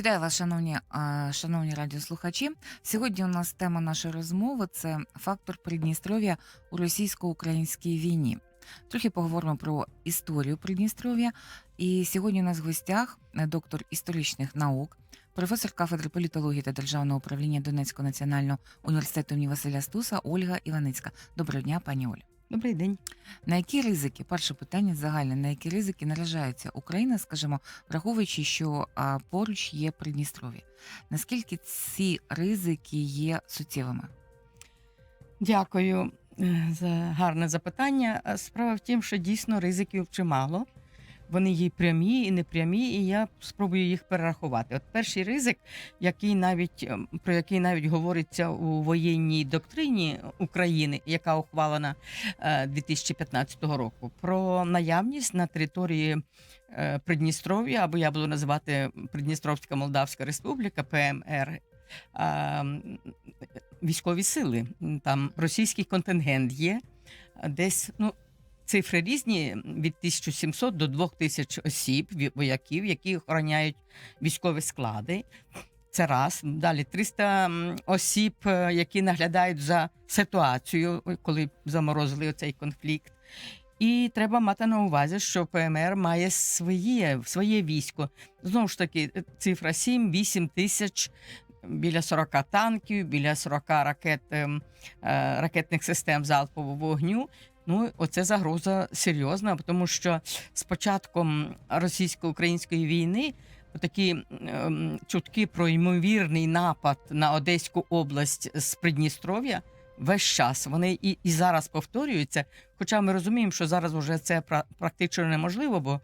Вітаю вас, шановні, шановні радіослухачі. Сьогодні у нас тема нашої розмови це фактор Придністров'я у російсько-українській війні. Трохи поговоримо про історію Придністров'я. І сьогодні у нас в гостях е, доктор історичних наук, професор кафедри політології та державного управління Донецького національного університету імені Василя Стуса Ольга Іваницька. Доброго дня, пані Оля. Добрий день. На які ризики, перше питання загальне, на які ризики наражається Україна, скажімо, враховуючи, що а, поруч є Придністров'я? Наскільки ці ризики є суттєвими? Дякую е, за гарне запитання. Справа в тім, що дійсно ризиків чимало. Вони є прямі і непрямі, і я спробую їх перерахувати. От перший ризик, який навіть ем, про який навіть говориться у воєнній доктрині України, яка ухвалена е, 2015 року, про наявність на території е, Придністров'я, або я буду називати Придністровська Молдавська Республіка ПМР. Військові сили там російський контингент є десь ну цифри різні від 1700 до 2000 осіб, вояків, які охороняють військові склади. Це раз. Далі 300 осіб, е, які наглядають за ситуацією, коли заморозили цей конфлікт. І треба мати на увазі, що ПМР має своє, своє військо. Знову ж таки, е, цифра 7-8 тисяч, біля 40 танків, біля 40 ракет, ем, е, ракетних систем залпового вогню. Ну, оце загроза серйозна, тому що з початком російсько-української війни такі ем, чутки про ймовірний напад на Одеську область з Придністров'я весь час. Вони і, і зараз повторюються. Хоча ми розуміємо, що зараз вже це пра- практично неможливо, бо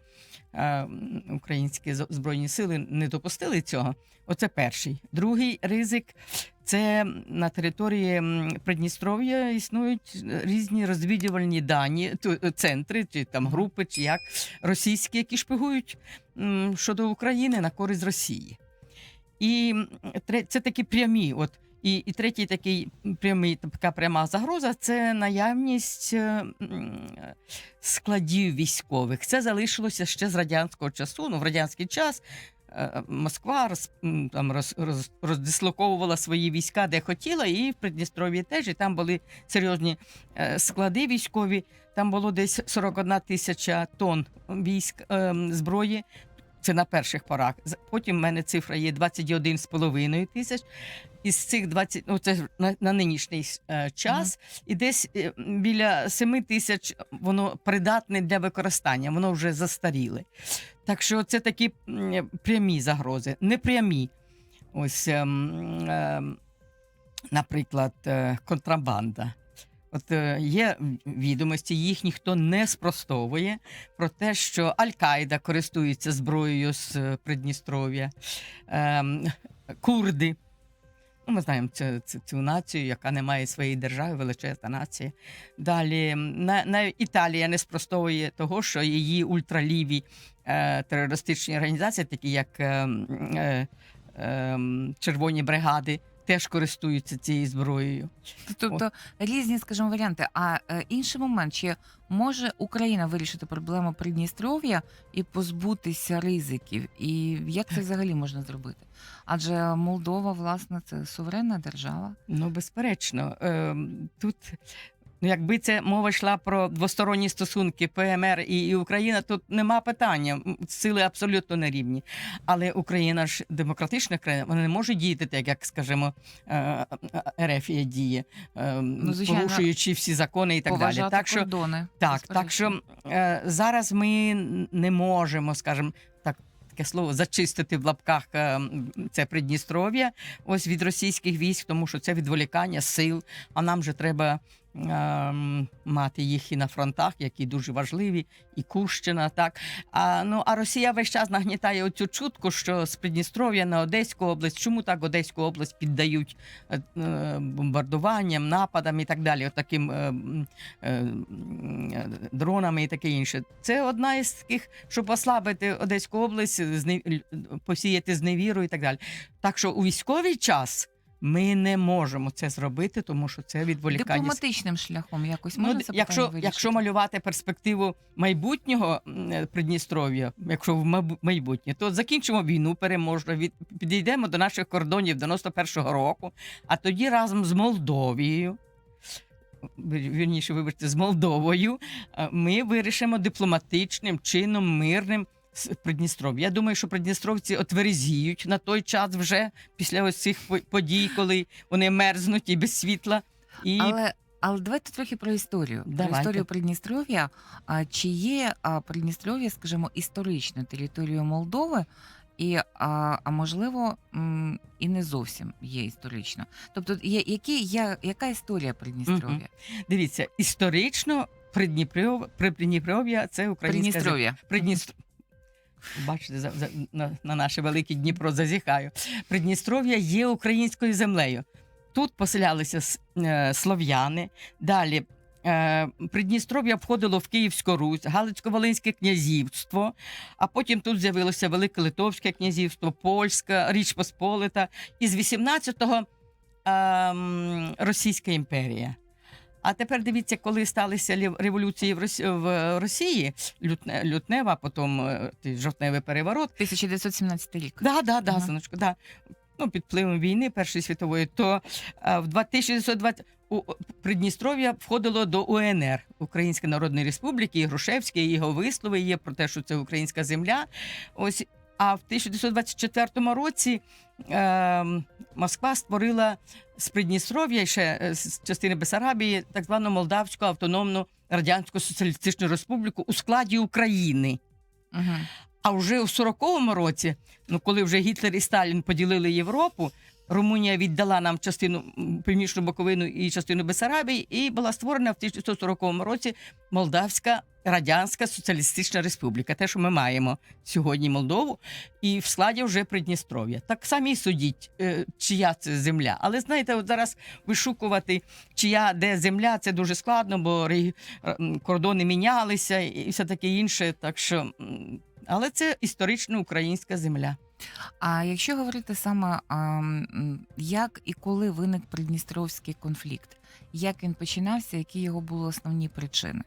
е, українські збройні сили не допустили цього. Оце перший. Другий ризик це на території Придністров'я існують різні розвідувальні дані, центри, чи там групи, чи як російські, які шпигують щодо України на користь Росії. І це такі прямі. От і, і третій такий прямий, така пряма загроза це наявність е, складів військових. Це залишилося ще з радянського часу. Ну, в радянський час е, Москва роз, там роз, роз, роздислоковувала свої війська де хотіла, і в Придністров'ї теж. І там були серйозні е, склади військові. Там було десь 41 тисяча тонн військ е, зброї. Це на перших порах. Потім в мене цифра є 21,5 тисяч. Із цих 20, ну це ж на, на нинішній е, час, і десь е, біля 7 тисяч воно придатне для використання, воно вже застаріле. Так що це такі м, прямі загрози, непрямі. Ось, ем, ем, наприклад, е, контрабанда. От е, є відомості, їх ніхто не спростовує про те, що Аль-Каїда користується зброєю з е, Придністров'я, ем, курди. Ну, ми знаємо цю, цю, цю націю, яка не має своєї держави, величезна нація. Далі на, на Італія не спростовує того, що її ультраліві е, терористичні організації, такі як е, е, е, Червоні бригади, теж користуються цією зброєю. Тобто різні, скажімо, варіанти. А е, інший момент, чи може Україна вирішити проблему Придністров'я і позбутися ризиків? І як це взагалі можна зробити? Адже Молдова, власне, це суверенна держава. Ну, безперечно, е, тут. Ну, якби це мова йшла про двосторонні стосунки ПМР і, і Україна, тут нема питання. Сили абсолютно не рівні. Але Україна ж демократична країна, вона не може діяти так, як, скажімо, е, Ерефія діє, е, Ну, звичайно, порушуючи всі закони і так далі. Так що кордони. так, так що е, зараз ми не можемо, скажімо, так. Таке слово зачистити в лапках е, це Придністров'я ось від російських військ, тому що це відволікання сил. А нам же треба мати їх і на фронтах, які дуже важливі, і Курщина. Так а ну а Росія весь час нагнітає оцю чутку, що з Придністров'я на Одеську область. Чому так Одеську область піддають е, е, бомбардуванням, нападам і так далі, отаким е, е, дронами і таке інше. Це одна із таких, щоб ослабити Одеську область, посіяти зневіру і так далі. Так що у військовий час Ми не можемо це зробити, тому що це відволікання. Дипломатичним шляхом якось Ну, можна д- це якщо, вирішити? якщо малювати перспективу майбутнього е, Придністров'я, якщо в майбутнє, то закінчимо війну переможно, від, підійдемо до наших кордонів 91-го року, а тоді разом з Молдовією. вір- Вірніше, вибачте, з Молдовою, е, ми вирішимо дипломатичним чином, мирним Придністров'я. Я думаю, що придністровці отверезіють на той час вже після ось цих подій, коли вони мерзнуть і без світла. І Але, але давайте трохи про історію. Про історію Придністров'я. А, чи є Придністров'я, скажімо, історичною територією Молдови? І, а, а можливо, і не зовсім є історично. Тобто, є, які, я, яка історія Придністров'я? Дивіться, історично Придніпров... Придніпров'я це українська. Придністров'я. Придністр... Бачите, за, за, на, на наше велике Дніпро зазіхаю. Придністров'я є українською землею. Тут поселялися е, слов'яни. Далі е, Придністров'я входило в Київську Русь, Галицько-Волинське князівство, а потім тут з'явилося Велике Литовське князівство, Польська, Річ Посполита. І з 18-го ем, Російська імперія. А тепер дивіться, коли сталися революції в Росії, в Росії лютне, лютнева, потім е, жовтневий переворот. 1917 рік. Да, да, да, синочку, да. Ну, під впливом війни Першої світової, то е, в 1920 у Придністров'я входило до УНР Української Народної Республіки, і Грушевський, і його вислови є про те, що це українська земля. Ось а в 1924 році е, Москва створила з Придністров'я ще е, з частини Бесарабії так звану Молдавську автономну радянську соціалістичну республіку у складі України. Угу. А вже у 40-му році, ну коли вже Гітлер і Сталін поділили Європу, Румунія віддала нам частину північну боковину і частину Бесарабії, і була створена в 1940 році Молдавська Радянська Соціалістична Республіка. Те, що ми маємо сьогодні Молдову, і в складі вже Придністров'я. Так самі судіть, е, чия це земля. Але знаєте, от зараз вишукувати, чия де земля, це дуже складно, бо кордони мінялися і все таке інше. Так що, але це історично українська земля. А якщо говорити саме, як і коли виник Придністровський конфлікт, як він починався, які його були основні причини?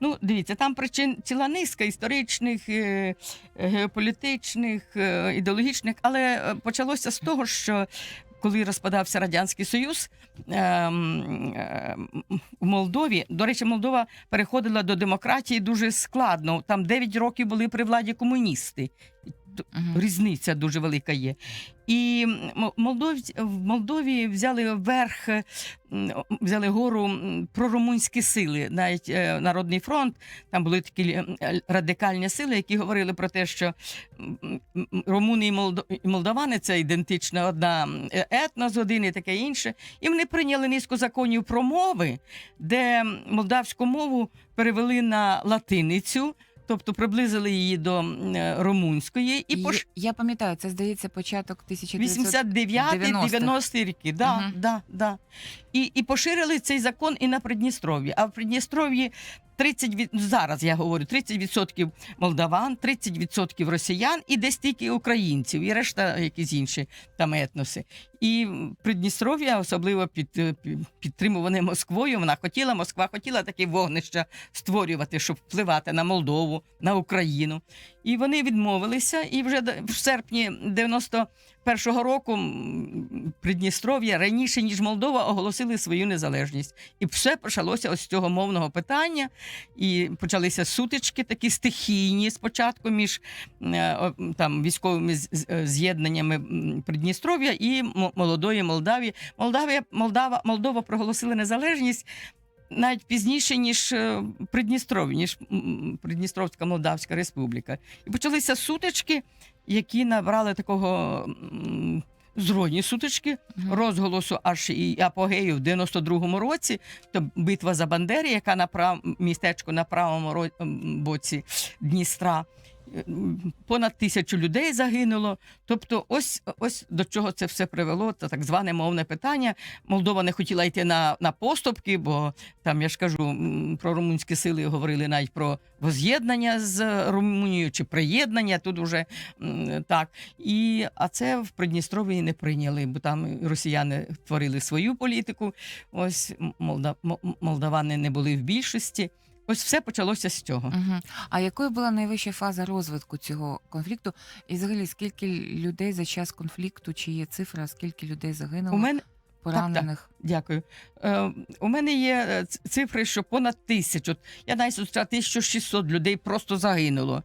Ну, дивіться, там причин ціла низка історичних, е, геополітичних, е, ідеологічних, але е, почалося з того, що коли розпадався Радянський Союз ем, ем, в Молдові, до речі, Молдова переходила до демократії дуже складно. Там 9 років були при владі комуністи. Різниця дуже велика є. І Молдовці в Молдові взяли верх, взяли гору прорумунські сили, навіть е, Народний фронт. Там були такі радикальні сили, які говорили про те, що румуни і Молдо- і молдавани це ідентична одна етнос, один і таке інше. І вони прийняли низку законів про мови, де молдавську мову перевели на латиницю. Тобто приблизили її до е, румунської і пош... Я пам'ятаю, це здається початок 1900... 89-90 роки. Да, угу. да, да. І, і поширили цей закон і на Придністров'ї. А в Придністров'ї 30 від... ну, зараз я говорю 30% молдаван, 30% росіян і десь тільки українців, і решта якісь інші там етноси. І Придністров'я, особливо під, е, під підтримуване Москвою, вона хотіла, Москва хотіла такі вогнища створювати, щоб впливати на Молдову, на Україну. І вони відмовилися. І вже в серпні 91-го року Придністров'я раніше ніж Молдова оголосили свою незалежність. І все почалося з цього мовного питання. І почалися сутички, такі стихійні спочатку між е, там військовими е, з'єднаннями Придністров'я і молодої Молдавії. Молдавія, Молдава, Молдова проголосила незалежність. Навіть пізніше, ніж е, ніж Придністровська Молдавська Республіка. І почалися сутички, які набрали такого м, зродні сутички, Мгм. розголосу аж і апогею в 92-му році. То битва за Бандери, яка на прав... містечко на правому боці Дністра. Понад тисячу людей загинуло. Тобто, ось ось до чого це все привело. Це так зване мовне питання. Молдова не хотіла йти на, на поступки, бо там я ж кажу про румунські сили говорили навіть про воз'єднання з Румунією чи приєднання. Тут уже так. І, а це в Придністров'ї не прийняли, бо там росіяни творили свою політику. Ось молдавани не були в більшості. Ось все почалося з цього. Угу. А якою була найвища фаза розвитку цього конфлікту? І взагалі, скільки людей за час конфлікту, чи є цифра, скільки людей загинуло, У мене поранених? Дякую. Е, у мене є е, цифри, що понад тисячу. Я навіть зустріла 1600 людей просто загинуло.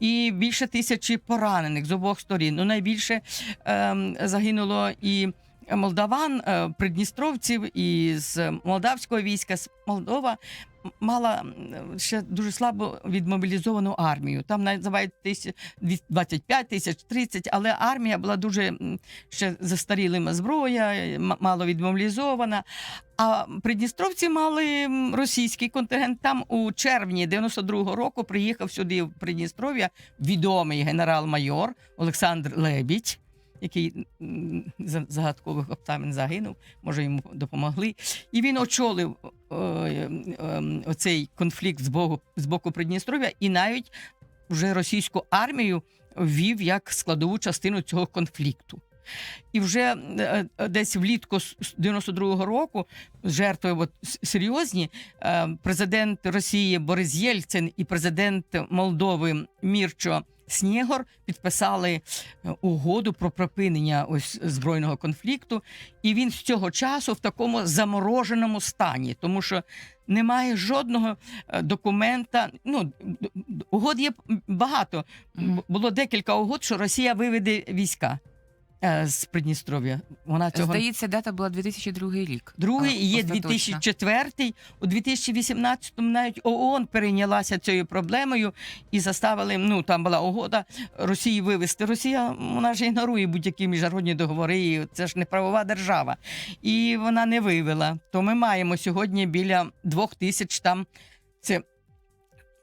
І більше тисячі поранених з обох сторін. Ну, найбільше е, загинуло і молдаван, е, придністровців, і з молдавського війська. С- Молдова мала ще дуже слабо відмобілізовану армію. Там називають тисяч 25 тисяч 30, але армія була дуже ще застарілими зброя, мало відмобілізована. А придністровці мали російський контингент. Там у червні 92-го року приїхав сюди в Придністров'я відомий генерал-майор Олександр Лебідь. Який за загадкових обставин загинув, може йому допомогли. І він очолив е, е, е, оцей конфлікт з боку, з боку Придністров'я і навіть вже російську армію ввів як складову частину цього конфлікту. І вже е, е, десь влітку с- с 92-го року жертви от, серйозні. Е, Президент Росії Борис Єльцин і президент Молдови Мірчо Снєгор підписали е, угоду про припинення ось збройного конфлікту. І він з цього часу в такому замороженому стані, тому що немає жодного е, документа. Ну угод є багато. Було декілька угод, що Росія виведе війська е, з Придністров'я. Вона цього Здається, дата була 2002 рік. Другий і є остаточно. 2004 У 2018-му навіть ООН перейнялася цією проблемою і заставили. Ну там була угода Росії вивести. Росія вона ж ігнорує будь-які міжнародні договори. і Це ж не правова держава, і вона не вивела. То ми маємо сьогодні біля двох тисяч там. Це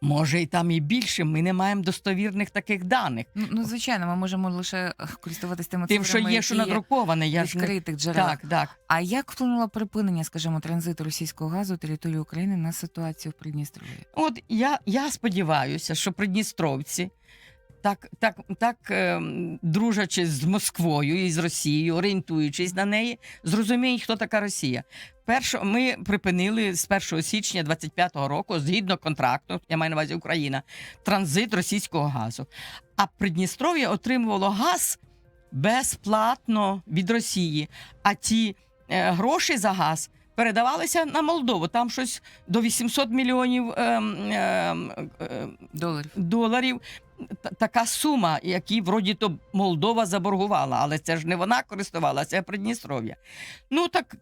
може і там і більше. Ми не маємо достовірних таких даних. Ну, ну, звичайно, ми можемо лише е, користуватися тими Тим, що є, що надруковане. Я ж відкритих джерелах. Так, так. А як вплинуло припинення, скажімо, транзиту російського газу території України на ситуацію в Придністров'ї? От я, я сподіваюся, що придністровці, так, так, так ем, дружачи з Москвою і з Росією, орієнтуючись на неї, зрозуміють, хто така Росія. Перше, ми припинили з 1 січня 25-го року, згідно контракту, я маю на увазі Україна, транзит російського газу. А Придністров'я отримувало газ безплатно від Росії. А ті е, гроші за газ передавалися на Молдову. Там щось до 800 мільйонів ем, ем, е, Доларів. доларів. Така сума, які вроді то Молдова заборгувала, але це ж не вона користувалася, а Придністров'я. Ну так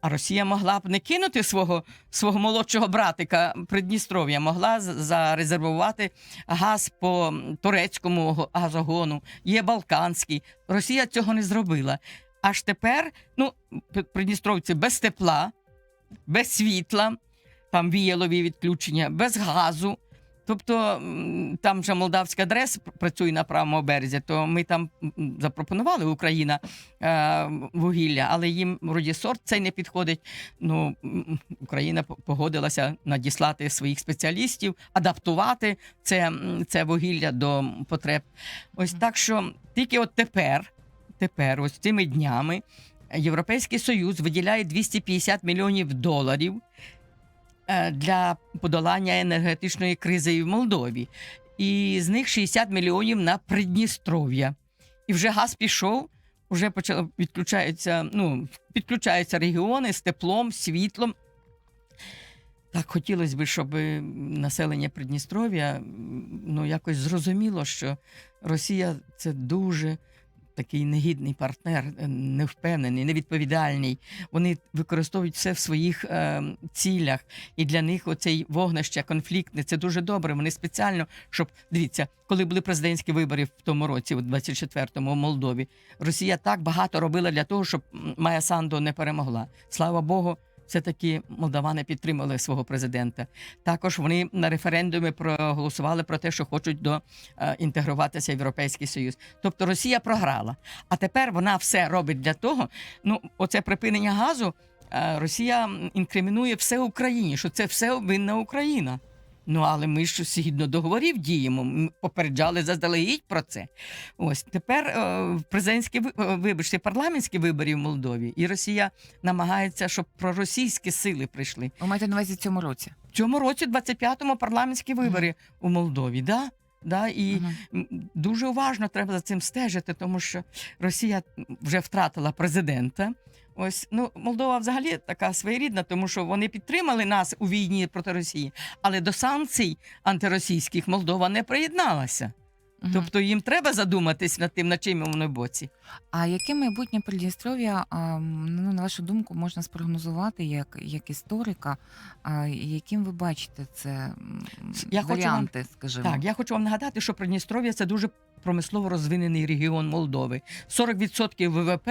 а Росія могла б не кинути свого, свого молодшого братика Придністров'я, могла зарезервувати газ по турецькому газогону, є Балканський. Росія цього не зробила. Аж тепер, ну, придністровці без тепла, без світла, там віялові відключення, без газу. Тобто там вже молдавська дрес працює на правому березі, то ми там запропонували Україна е, вугілля, але їм вроді сорт цей не підходить. Ну Україна погодилася надіслати своїх спеціалістів, адаптувати це, це вугілля до потреб. Ось так що тільки от тепер, тепер, ось цими днями, Європейський Союз виділяє 250 мільйонів доларів для подолання енергетичної кризи в Молдові. І з них 60 мільйонів на Придністров'я. І вже газ пішов, вже почало відключаються, ну, підключаються регіони з теплом, світлом. Так хотілося б, щоб населення Придністров'я ну, якось зрозуміло, що Росія це дуже такий негідний партнер, е, невпевнений, невідповідальний. Вони використовують все в своїх е, цілях. І для них оцей вогнище конфліктне це дуже добре. Вони спеціально, щоб дивіться, коли були президентські вибори в тому році, у 24-му в Молдові, Росія так багато робила для того, щоб Майя Сандо не перемогла. Слава Богу, все-таки молдавани підтримали свого президента. Також вони на референдумі проголосували про те, що хочуть до е, інтегруватися в Європейський Союз. Тобто Росія програла. А тепер вона все робить для того. Ну, оце припинення газу. е, Росія інкримінує все Україні, що це все винна Україна. Ну але ми ж згідно договорів діємо. Ми попереджали заздалегідь про це. Ось тепер е, в президентські е, вибачте, парламентські вибори в Молдові, і Росія намагається, щоб проросійські сили прийшли. Ви маєте на увазі в цьому році? В цьому році, 25-му, парламентські вибори у Молдові. Да? Да, і Мгм. м, дуже уважно треба за цим стежити, тому що Росія вже втратила президента. Ось ну Молдова взагалі така своєрідна, тому що вони підтримали нас у війні проти Росії, але до санкцій антиросійських Молдова не приєдналася. Мгм. Тобто їм треба задуматись над тим, на чим вони боці. А яке майбутнє Придністров'я, ну, на вашу думку, можна спрогнозувати як, як історика? А, яким ви бачите це Я хочу вам- варіанти, скажімо? Так, я хочу вам нагадати, що Придністров'я це дуже промислово розвинений регіон Молдови. 40% ВВП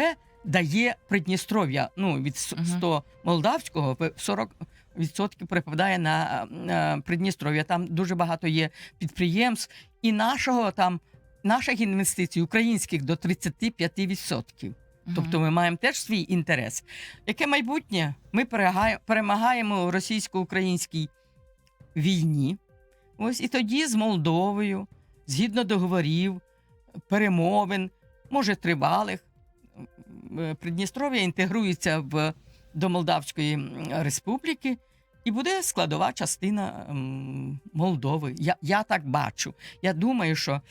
дає Придністров'я. Ну від с- Мгм. 100 молдавського 40% припадає на Придністров'я. Там дуже багато є підприємств, і нашого там наших інвестицій українських до 35%. Мгм. Тобто ми маємо теж свій інтерес. Яке майбутнє? Ми перемагаємо у російсько-українській війні. Ось і тоді з Молдовою, згідно договорів, перемовин, може тривалих, Придністров'я інтегрується в, до Молдавської республіки. І буде складова частина Молдови. Я, я так бачу. Я думаю, що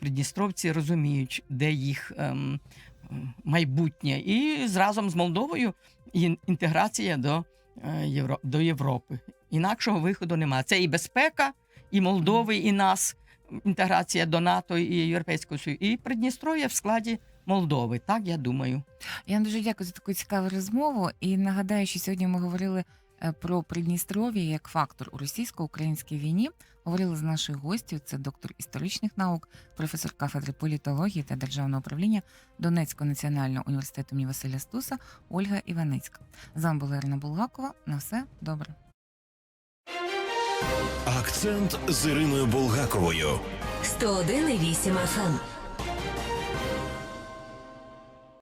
придністровці розуміють, де їх ем, майбутнє. І разом з Молдовою інтеграція до, е, Євро, до Європи. Інакшого виходу немає. Це і безпека, і Молдови, і нас, інтеграція до НАТО і Європейського Союзу, і Придністров'я в складі Молдови. Так я думаю. Я вам дуже дякую за таку цікаву розмову. І нагадаю, що сьогодні ми говорили е, про Придністров'я як фактор у російсько-українській війні. Говорили з нашою гостю, це доктор історичних наук, професор кафедри політології та державного управління Донецького національного університету імені Василя Стуса Ольга Іваницька. З вами була Ірина Булгакова. На все добре. Акцент з Іриною Булгаковою. 101,8 FM.